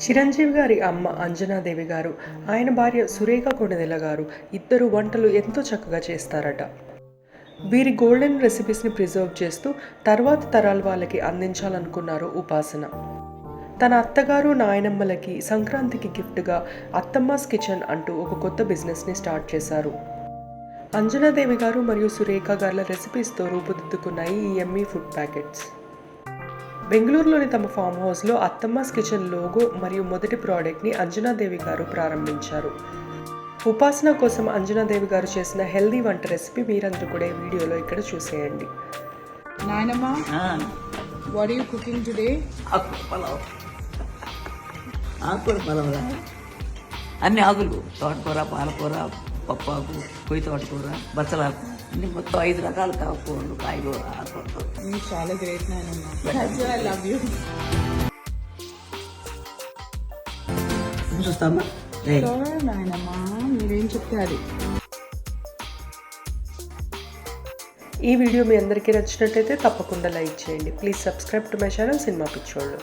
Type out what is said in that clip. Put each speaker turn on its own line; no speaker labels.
చిరంజీవి గారి అమ్మ అంజనాదేవి గారు ఆయన భార్య సురేఖ కొణిదెల గారు ఇద్దరు వంటలు ఎంతో చక్కగా చేస్తారట. వీరి గోల్డెన్ రెసిపీస్ని ప్రిజర్వ్ చేస్తూ తర్వాత తరాల వాళ్ళకి అందించాలనుకున్నారు ఉపాసన. తన అత్తగారు నాయనమ్మలకి సంక్రాంతికి గిఫ్ట్గా అత్తమ్మాస్ కిచెన్ అంటూ ఒక కొత్త బిజినెస్ని స్టార్ట్ చేశారు. అంజనాదేవి గారు మరియు సురేఖ గారుల రెసిపీస్తో రూపుదిద్దుకున్నాయి ఈ ఎమ్మీ ఫుడ్ ప్యాకెట్స్ బెంగళూరులోని తమ ఫామ్ హౌస్లో అత్తమ్మాస్ కిచెన్ లోగో మరియు మొదటి ప్రోడక్ట్ని అంజనాదేవి గారు ప్రారంభించారు. ఉపాసన కోసం అంజనాదేవి గారు చేసిన హెల్దీ వంట రెసిపీ మీరందరూ కూడా ఈ వీడియోలో ఇక్కడ చూసేయండి?
ఆకుకూర పలావ్. ఆకుకూర పలావులా అన్ని ఆకులు తోటకూర పాలకూర పప్పాకు కొయ్యి తోటకూర బచ్చలాకు మొత్తం ఐదు రకాల కాకూరలు కాయగూర ఆకుకూరలు.
చాలా.
చూస్తామా రేయ్.
Sure, Nainama, మీరేం
ఈ వీడియో మీ అందరికీ నచ్చినట్టయితే తప్పకుండా లైక్ చేయండి. Please subscribe to my channel cinema పిచ్చోళ్ళు